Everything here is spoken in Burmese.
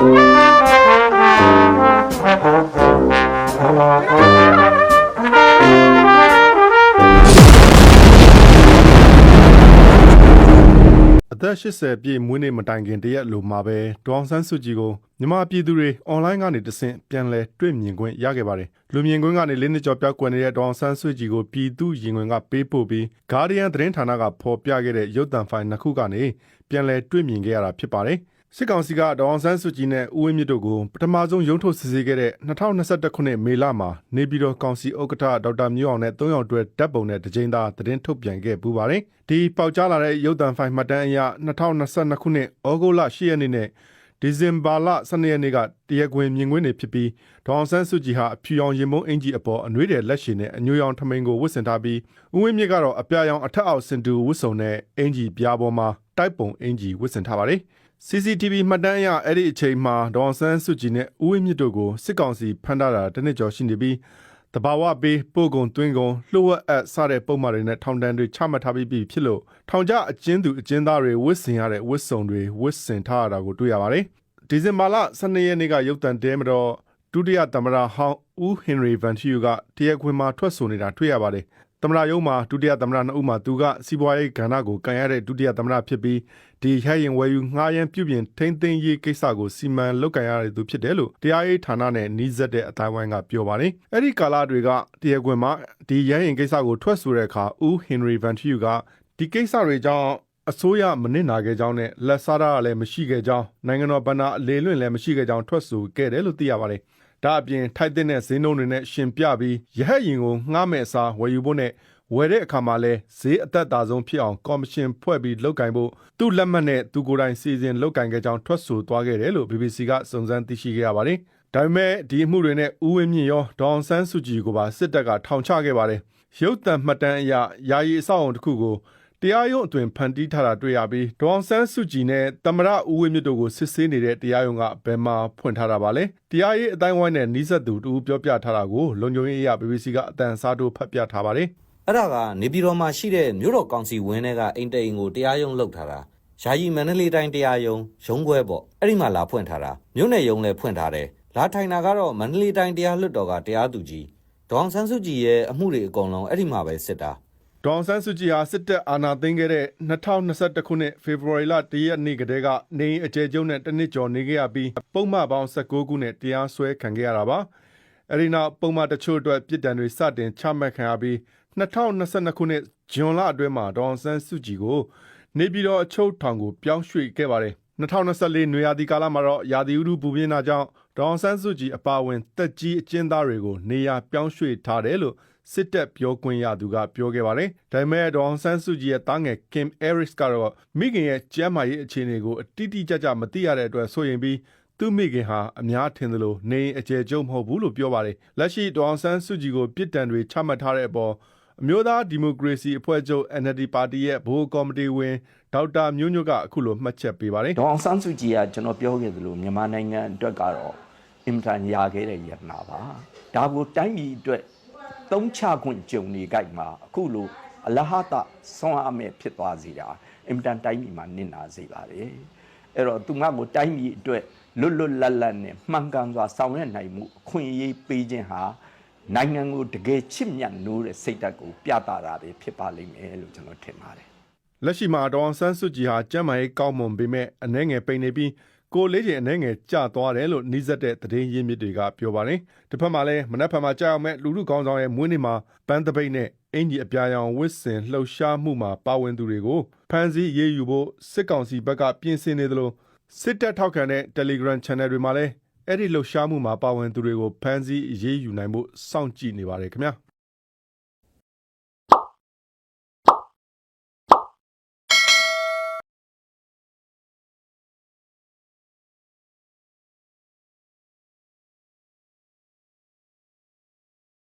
အသက်80ပြည့်မွေးနေ့မတိုင်ခင်တရက်လိုမှာပဲဒေါအောင်ဆန်းစုကြည်ကိုမြန်မာပြည်သူတွေအွန်လိုင်းကနေတဆင့်ပြန်လည်တွေ့မြင်ခွင့်ရခဲ့ပါတယ်။လူမြင်ကွင်းကနေလေးနှစ်ကျော်ပြောက်ကွယ်နေတဲ့ဒေါအောင်ဆန်းစုကြည်ကိုပြည်သူရင်ခွင်ကပေးပို့ပြီး Guardian သတင်းဌာနကဖော်ပြခဲ့တဲ့ရုပ်သံဖိုင်နှစ်ခုကနေပြန်လည်တွေ့မြင်ခဲ့ရတာဖြစ်ပါတယ်။ စစ်ကောင်စီကဒေါအောင်ဆန်းစုကြည်နဲ့ဦးဝင်းမြင့်တို့ကိုပထမဆုံးရုံးထုတ်စစ်ဆေးခဲ့တဲ့2021ခုနှစ်မေလမှာနေပြည်တော်ကောင်စီဥက္ကဋ္ဌဒေါက်တာမျိုးအောင်နဲ့၃ယောက်တွဲဓာတ်ပုံနဲ့တကြိမ်သာသတင်းထုတ်ပြန်ခဲ့ပူပါတယ်။ဒီပေါက်ကြားလာတဲ့ရုပ်သံဖိုင်မှတ်တမ်းအရ2022ခုနှစ်ဩဂုတ်လ10ရက်နေ့နဲ့ဒီဇင်ဘာလ12ရက်နေ့ကတရားခွင်မြင်ကွင်းတွေဖြစ်ပြီးဒေါအောင်ဆန်းစုကြည်ဟာအဖြူရောင်ရင်မုံအင်ဂျီအပေါ်အနှွေးတဲ့လက်ရှိနဲ့အညိုရောင်ထမိန်ကိုဝတ်ဆင်ထားပြီးဦးဝင်းမြင့်ကတော့အပြာရောင်အထက်အောက်စင်တူဝတ်စုံနဲ့အင်ဂျီပြားပေါ်မှာတိုက်ပုံအင်ဂျီဝတ်ဆင်ထားပါတယ်။ CCTV မှတ်တမ်းအရအဲ့ဒီအချိန်မှာဒေါအောင်ဆန်းစုကြည်နဲ့ဦးဝင်းမြင့်တို့ကိုစစ်ကောင်စီဖမ်းထားတာတစ်နှစ်ကျော်ရှိနေပြီးတဘာဝပေးပို့ကုန်သွင်းကုန်လှုပ်ဝက်အပ်စတဲ့ပုံမှန်တွေနဲ့ထောင်ဒဏ်တွေချမှတ်ထားပြီးပြီဖြစ်လို့ထောင်ကျအကျဉ်းသူအကျဉ်းသားတွေဝတ်ဆင်ရတဲ့ဝတ်စုံတွေဝတ်ဆင်ထားရတာကိုတွေ့ရပါတယ်။ဒီဇင်ဘာလ12ရက်နေ့ကရုပ်သံတဲမှာတော့ဒုတိယသမ္မတဟောင်းဦးဟင်ရီဗန်ထီယူကတရားခွင်မှာထွက်ဆိုနေတာတွေ့ရပါတယ်။ သမ္မတရုံးမှာဒုတိယသမ္မတနှစ်ဦးမှာသူကစီးပွားရေးကဏ္ဍကိုကန်ရတဲ့ဒုတိယသမ္မတဖြစ်ပြီးဒီဟဲ့ရင်ဝယ်ယူငှားရမ်းပြုပြင်ထိမ့်သိမ်းရေးကိစ္စကိုစီမံလုပ်ကန်ရတဲ့သူဖြစ်တယ်လို့တရားရေးဌာနနဲ့နှီးစပ်တဲ့အတိုင်းဝိုင်းကပြောပါတယ်။အဲ့ဒီကာလတွေကတရားခွင်မှာဒီရဟရင်ကိစ္စကိုထွက်ဆိုတဲ့အခါဦးဟင်ရီဗန်ထီယူကဒီကိစ္စတွေကြောင့်အစိုးရမနစ်နာခဲ့ကြောင်းနဲ့လက်စားတာကလည်းမရှိခဲ့ကြောင်းနိုင်ငံတော်ဗဏ္ဍာအလေလွင့်လည်းမရှိခဲ့ကြောင်းထွက်ဆိုခဲ့တယ်လို့သိရပါတယ်။ ဒါအပြင်ထိုက်တဲ့ဈေးနှုန်းတွေနဲ့ရှင်ပြပြီးရဟတ်ရင်ကိုငှားမဲ့အစားဝယ်ယူဖို့နဲ့ဝယ်တဲ့အခါမှာလဲဈေးအသက်သာဆုံးဖြစ်အောင်ကော်မရှင်ဖွဲ့ပြီးလုပ်ကင်ဖို့သူ့လက်မှတ်နဲ့သူကိုယ်တိုင်စီစဉ်လုပ်ကင်ခဲ့ကြောင်းထွက်ဆိုသွားခဲ့တယ်လို့ BBC ကစုံစမ်းသိရှိခဲ့ရပါတယ်။ဒါပေမဲ့ဒီအမှုတွေနဲ့ဦးဝင်းမြင့်ရောဒေါအောင်ဆန်းစုကြည်ကိုပါစစ်တပ်ကထောင်ချခဲ့ပါတယ်။ရုပ်သံမှတ်တမ်းအရယာယီအဆောက်အုံတစ်ခုကို တရားရုံးအတွင်ဖန်တီးထားတာတွေ့ရပြီးဒေါအောင်ဆန်းစုကြည်နဲ့တမရဦးဝင်းမြင့်တို့ကိုစစ်ဆေးနေတဲ့တရားရုံးကဘယ်မှာဖွင့်ထားတာပါလဲတရားရေးအတိုင်းဝိုင်းနဲ့နှီးဆက်သူတူပြောပြထားတာကိုလုံခြုံရေးအရာ BBC ကအတန်စားတို့ဖတ်ပြထားပါတယ်အဲ့ဒါကနေပြည်တော်မှာရှိတဲ့မြို့တော်ကောင်စီဝင်းတွေကအိမ်တိန်ကိုတရားရုံးလုပ်ထားတာယာယီမန္တလေးတိုင်းတရားရုံးရုံးခွဲပေါ့အဲ့ဒီမှာလာဖွင့်ထားတာမြို့နယ်ရုံးလည်းဖွင့်ထားတယ်လာထိုင်တာကတော့မန္တလေးတိုင်းတရားလွှတ်တော်ကတရားသူကြီးဒေါအောင်ဆန်းစုကြည်ရဲ့အမှုတွေအကုန်လုံးအဲ့ဒီမှာပဲစစ်တာ ဒေါအောင်ဆန်းစုကြည်ဟာစစ်တပ်အာဏာသိမ်းခဲ့တဲ့2021ခုနှစ်ဖေဖော်ဝါရီလ1ရက်နေ့ကတည်းကနေအိမ်အကျယ်ကျုံနဲ့တစ်နှစ်ကျော်နေခဲ့ရပြီးပုံမှန်ပေါင်း19ခုနဲ့တရားစွဲခံခဲ့ရတာပါအဲဒီနောက်ပုံမှန်တချို့အတွက်ပြည်တံတွေစတင်ချမှတ်ခံရပြီး2022ခုနှစ်ဇွန်လအတွင်းမှာဒေါအောင်ဆန်းစုကြည်ကိုနေပြည်တော်အချုပ်ထောင်ကိုပြောင်းရွှေ့ခဲ့ပါတယ်2024နွေရာသီကာလမှာတော့ရာသီဥတုပူပြင်းတာကြောင့်ဒေါအောင်ဆန်းစုကြည်အပါအဝင်တက်ကြီးအကျဉ်းသားတွေကိုနေရာပြောင်းရွှေ့ထားတယ်လို့ စစ်တပ်ပြောခွင့်ရသူကပြောခဲ့ပါတယ်။ဒါပေမဲ့ဒေါအောင်ဆန်းစုကြည်ရဲ့တားငယ် Kim Harris ကတော့မိခင်ရဲ့ကျန်းမာရေးအခြေအနေကိုအတိအကျကျမသိရတဲ့အတွက်ဆိုရင်ပြီးသူမိခင်ဟာအများထင်သလိုနေအကျယ်ကျုံမဟုတ်ဘူးလို့ပြောပါတယ်။လက်ရှိဒေါအောင်ဆန်းစုကြည်ကိုပြစ်ဒဏ်တွေချမှတ်ထားတဲ့အပေါ်အမျိုးသားဒီမိုကရေစီအဖွဲ့ချုပ် NLD ပါတီရဲ့ဗဟိုကော်မတီဝင်ဒေါက်တာမျိုးညွတ်ကအခုလိုမှတ်ချက်ပေးပါတယ်ဒေါအောင်ဆန်းစုကြည်ကကျွန်တော်ပြောခဲ့သလိုမြန်မာနိုင်ငံအတွက်ကတော့အင်မတန်ရာခဲ့တဲ့ရတနာပါဒါကိုတိုင်းပြည်အတွက် သုံးချခွင့်ကြုံနေကြမှာအခုလိုအလဟတဆွမ်းအမဲ့ဖြစ်သွားစေတာအင်မတန်တိုင်းပြည်မှာနစ်နာစေပါတယ်အဲ့တော့သူငါ့ကိုတိုင်းပြည်အတွက်လွတ်လွတ်လပ်လပ်နဲ့မှန်ကန်စွာဆောင်ရွက်နိုင်မှုအခွင့်အရေးပေးခြင်းဟာနိုင်ငံကိုတကယ်ချစ်မြတ်နိုးတဲ့စိတ်ဓာတ်ကိုပြသတာပဲဖြစ်ပါလိမ့်မယ်လို့ကျွန်တော်ထင်ပါတယ်လက်ရှိမှာဒေါအောင်ဆန်းစုကြည်ဟာကျမ်းမာရေးကောင်းမွန်ပေမဲ့အနှဲငယ်ပိန်နေပြီး ကိုယ်လေးချင်အနှဲငယ်ကျသွားတယ်လို့နှီးစက်တဲ့သတင်းရင်းမြစ်တွေကပြောပါတယ်။တစ်ဖက်မှာလည်းမနက်ဖြန်မှာကြာအောင်မဲ့လူလူကောင်းဆောင်ရဲ့မွေးနေ့မှာပန်းတပိတ်နဲ့အင်ကြီးအပြာရောင်ဝစ်စင်လှုပ်ရှားမှုမှာပါဝင်သူတွေကိုဖမ်းဆီးရေးယူဖို့စစ်ကောင်စီဘက်ကပြင်ဆင်နေသလိုစစ်တပ်ထောက်ခံတဲ့ Telegram Channel တွေမှာလည်းအဲ့ဒီလှုပ်ရှားမှုမှာပါဝင်သူတွေကိုဖမ်းဆီးရေးယူနိုင်ဖို့စောင့်ကြည့်နေပါတယ်ခင်ဗျာ။